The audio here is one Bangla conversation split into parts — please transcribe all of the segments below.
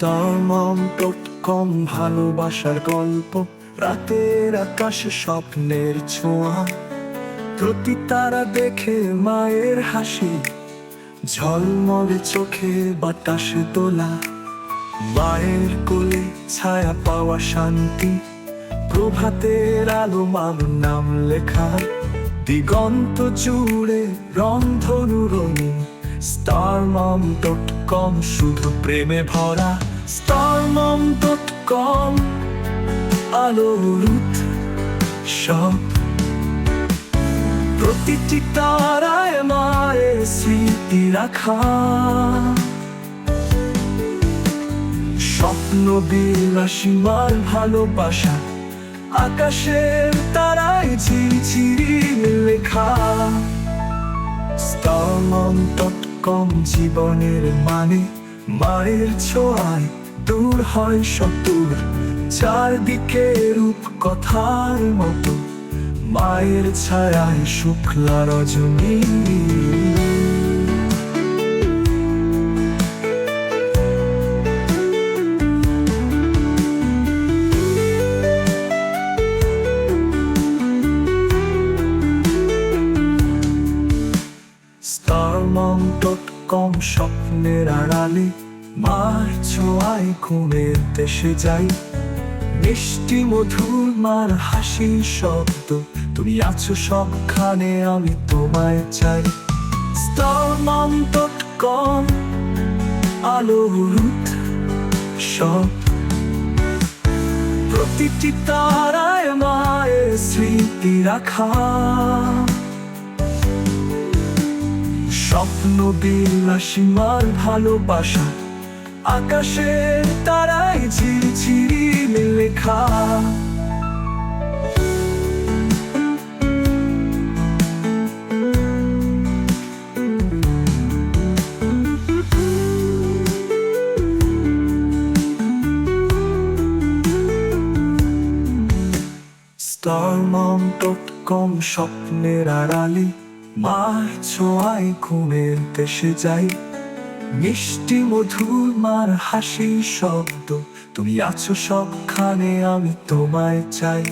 স্টার মম কম ভালোবাসার গল্প। রাতের আকাশে স্বপ্নের ছোঁয়া। প্রতি তারা দেখে মায়ের হাসি। ঝলমলে চোখে বাতাসে তোলা। মায়ের কোলে ছায়া পাওয়া শান্তি। প্রভাতের আলো মামুর নাম লেখা। দিগন্ত জুড়ে রংধনু রঙিন। স্টার মম ডট কম শুধু প্রেমে ভরা। কম আলো রুত সব প্রতিটি তারায় মায়ের স্মৃতি রাখা। স্বপ্ন বিলাসীমার ভালোবাসা, আকাশের তারায় ঝিরিঝিরি লেখা। স্টারমম ডট কম জীবনের মানে মায়ের ছোঁয়ায় দূর হয় শত্রুর চারদিকে রূপ কথার মতো মায়ের ছায়ায় শুক্লা রজনী। কম স্বপ্নের আড়ালে মার ছোঁয়ায় ঘুমের দেশে যাই। মিষ্টি মধুর মার হাসি শব্দ, তুমি আছো সবখানে, আমি তোমায় চাই। স্টারমম ডট কম আলো সব। প্রতিটি তারায় মায়ের স্মৃতি রাখা। স্বপ্ন বিলাসীমার ভালোবাসা। আকাশের তারাই ঝিরিঝিরি লেখা। কম স্বপ্নের আড়ালে মার ছোঁয়ায় ঘুমের দেশে যাই। মিষ্টি মধুর মার হাসি শব্দ, তুমি আছো সবখানে, আমি তোমায় চাই।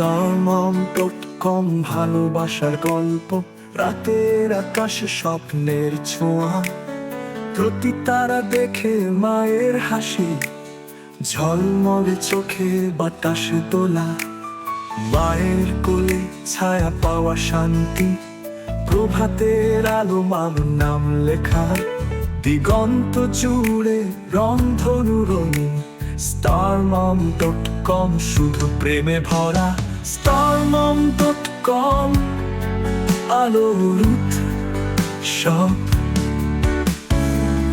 মম কম ভালোবাসার গল্প। রাতের আকাশে স্বপ্নের ছোঁয়া। প্রতি তারা দেখে মায়ের হাসি। ঝলমলে চোখে বাতাসে তোলা। মায়ের কোলে ছায়া পাওয়া শান্তি। প্রভাতের আলো মামুর নাম লেখা। দিগন্ত জুড়ে রংধনু রঙিন। স্টার মম ডট কম শুধু প্রেমে ভরা। স্টার মম ডট কম আলো রুট সব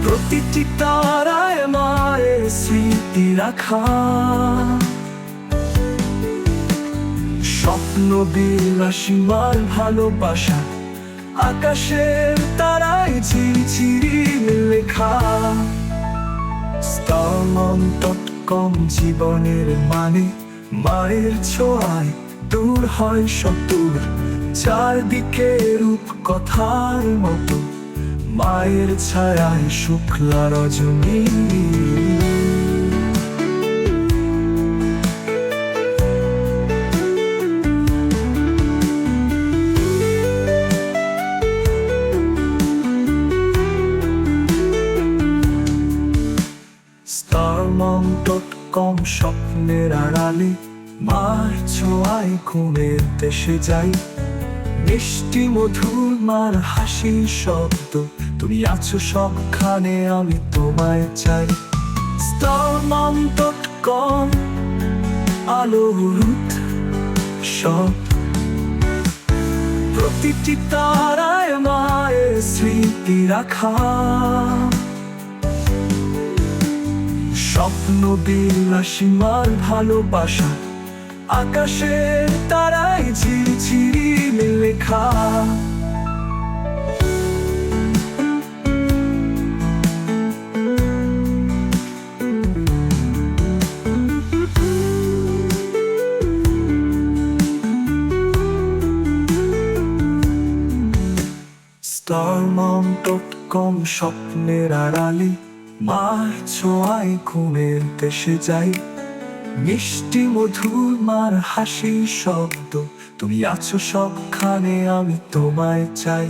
প্রতিটি তারায় মায়ের স্মৃতি রাখা। স্বপ্ন বিলাসীমার ভালোবাসা, আকাশের তারায় ঝিরিঝিরি লেখা। স্টারমম ডট কম জীবনের মানে মায়ের ছোঁয়ায় দূর হয় সতুর চারদিকে রূপ কথার মতো। মায়ের ছায়ায় শুক্লা রজনী। কম স্বপ্নের আড়ালে মার ছোঁয়ায় ঘুমের দেশে যাই। মিষ্টি মধুর মার হাসি শব্দ, তুমি আছো সবখানে, আমি তোমায় চাই। ডট কম, আলো সব। প্রতিটি তারায় মায়ের স্মৃতি রাখা। স্বপ্ন বিলাসীমার ভালোবাসা। আকাশের তারাই ঝিরিঝিরি লেখা কম স্বপ্নের আড়ালি মার ছোঁয়ায় ঘুমের দেশে যাই। মিষ্টি মধুর মার হাসির শব্দ, তুমি আছো সবখানে, আমি তোমায় চাই।